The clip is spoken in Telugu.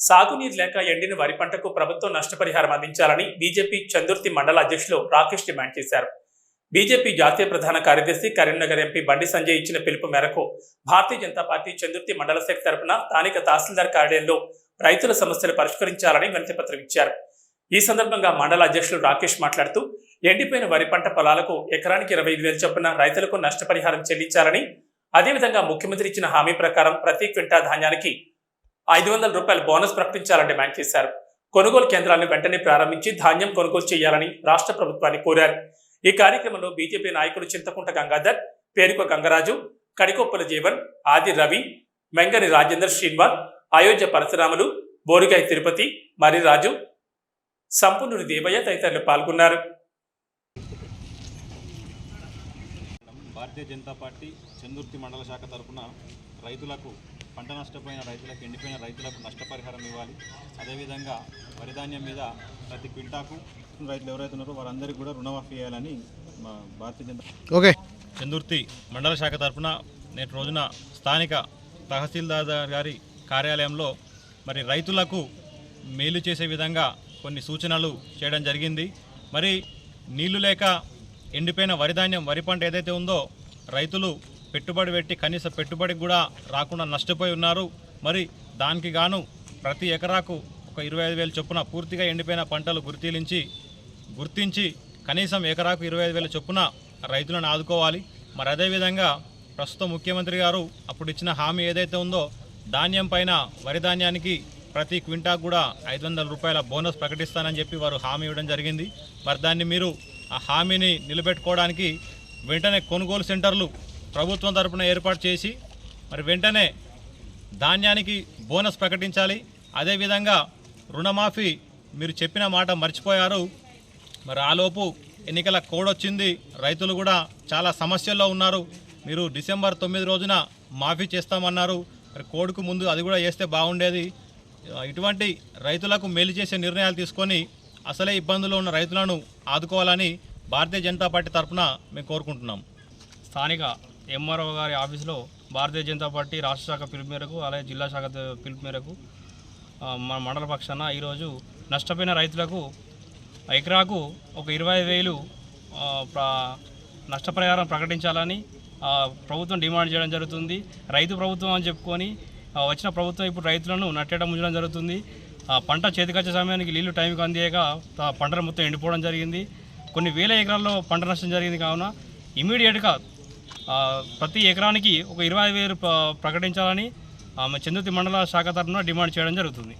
సాగునీరు లేక ఎండిన వరి పంటకు ప్రభుత్వం నష్టపరిహారం అందించాలని బీజేపీ చందుర్తి మండల అధ్యక్షులు రాకేష్ డిమాండ్ చేశారు. బీజేపీ జాతీయ ప్రధాన కార్యదర్శి కరీంనగర్ ఎంపీ బండి సంజయ్ ఇచ్చిన పిలుపు మేరకు భారతీయ జనతా పార్టీ చందుర్తి మండల శాఖ తరపున స్థానిక తహసీల్దార్ కార్యాలయంలో రైతుల సమస్యలు పరిష్కరించాలని వినతిపత్రం ఇచ్చారు. ఈ సందర్భంగా మండల అధ్యక్షులు రాకేష్ మాట్లాడుతూ ఎండిపోయిన వరి పంట పొలాలకు ఎకరానికి ఇరవై ఐదు వేలు చొప్పున రైతులకు నష్టపరిహారం చెల్లించాలని అదేవిధంగా ముఖ్యమంత్రి ఇచ్చిన హామీ ప్రకారం ప్రతి క్వింటా ధాన్యానికి ఐదు వందల రూపాయల బోనస్ ప్రకటించాలని డిమాండ్ చేశారు. కొనుగోలు కేంద్రాలను వెంటనే ప్రారంభించి ధాన్యం కొనుగోలు చేయాలని రాష్ట్ర ప్రభుత్వాన్ని కోరారు. ఈ కార్యక్రమంలో బీజేపీ నాయకులు చింతకుంట గంగాధర్ పేరుక గంగరాజు కడికొప్పల జీవన్ ఆది రవి మెంగని రాజేందర్ శ్రీనివాస్ అయోధ్య పరశురాములు బోరిగాయ తిరుపతి మర్రిరాజు సంపూర్ణుడి దేవయ్య తదితరులు పాల్గొన్నారు. భారతీయ జనతా పార్టీ చందుర్తి మండల శాఖ తరఫున రైతులకు పంట నష్టపోయిన రైతులకు ఎండిపోయిన రైతులకు నష్టపరిహారం ఇవ్వాలి. అదేవిధంగా వరి ధాన్యం మీద ప్రతి క్వింటాకు రైతులు ఎవరైతే ఉన్నారో వారందరికీ కూడా రుణమాఫీ చేయాలని మా భారతీయ జనతా ఓకే. చందుర్తి మండల శాఖ తరఫున నేటి రోజున స్థానిక తహసీల్దార్ గారి కార్యాలయంలో మరి రైతులకు మేలు చేసే విధంగా కొన్ని సూచనలు చేయడం జరిగింది. మరి నీళ్ళు లేక ఎండిపోయిన వరి ధాన్యం వరి పంట ఏదైతే ఉందో రైతులు పెట్టుబడి పెట్టి కనీస పెట్టుబడికి కూడా రాకుండా నష్టపోయి ఉన్నారు. మరి దానికి గాను ప్రతి ఎకరాకు ఒక ఇరవై ఐదు వేల చొప్పున పూర్తిగా ఎండిపోయిన పంటలు గుర్తించి గుర్తించి కనీసం ఎకరాకు ఇరవై ఐదు వేల చొప్పున రైతులను ఆదుకోవాలి. మరి అదేవిధంగా ప్రస్తుత ముఖ్యమంత్రి గారు అప్పుడు ఇచ్చిన హామీ ఏదైతే ఉందో ధాన్యం పైన వరి ధాన్యానికి ప్రతి క్వింటాకు కూడా ఐదు వందల రూపాయల బోనస్ ప్రకటిస్తానని చెప్పి వారు హామీ ఇవ్వడం జరిగింది. మరి దాన్ని మీరు ఆ హామీని నిలబెట్టుకోవడానికి వెంటనే కొనుగోలు సెంటర్లు ప్రభుత్వం తరఫున ఏర్పాటు చేసి మరి వెంటనే ధాన్యానికి బోనస్ ప్రకటించాలి. అదేవిధంగా రుణమాఫీ మీరు చెప్పిన మాట మర్చిపోయారు. మరి ఆలోపు ఎన్నికల కోడ్ వచ్చింది. రైతులు కూడా చాలా సమస్యల్లో ఉన్నారు. మీరు డిసెంబర్ తొమ్మిది రోజున మాఫీ చేస్తామన్నారు. మరి కోడ్కు ముందు అది కూడా చేస్తే బాగుండేది. ఇటువంటి రైతులకు మేలు చేసే నిర్ణయాలు తీసుకొని అసలే ఇబ్బందులు ఉన్న రైతులను ఆదుకోవాలని భారతీయ జనతా పార్టీ తరఫున మేము కోరుకుంటున్నాం. స్థానిక ఎంఆర్ఓ గారి ఆఫీసులో భారతీయ జనతా పార్టీ రాష్ట్ర శాఖ పిలుపు మేరకు అలాగే జిల్లా శాఖ పిలుపు మేరకు మన మండల పక్షాన ఈరోజు నష్టపోయిన రైతులకు ఎకరాకు ఒక ఇరవై వేలు నష్టపరిహారం ప్రకటించాలని ప్రభుత్వం డిమాండ్ చేయడం జరుగుతుంది. రైతు ప్రభుత్వం అని చెప్పుకొని వచ్చిన ప్రభుత్వం ఇప్పుడు రైతులను నట్టేట ఉంచడం జరుగుతుంది. ఆ, పంట చేతికొచ్చే సమయానికి నీళ్ళు టైంకి అందేయక ఆ, పంటలు మొత్తం ఎండిపోవడం జరిగింది. కొన్ని వేల ఎకరాల్లో పంట నష్టం జరిగింది కావున ఇమీడియట్గా ప్రతి ఎకరానికి ఒక ఇరవై వేలు ప్రకటించాలని ఆమె చంద్రుతి మండల శాఖ తరఫున డిమాండ్ చేయడం జరుగుతుంది.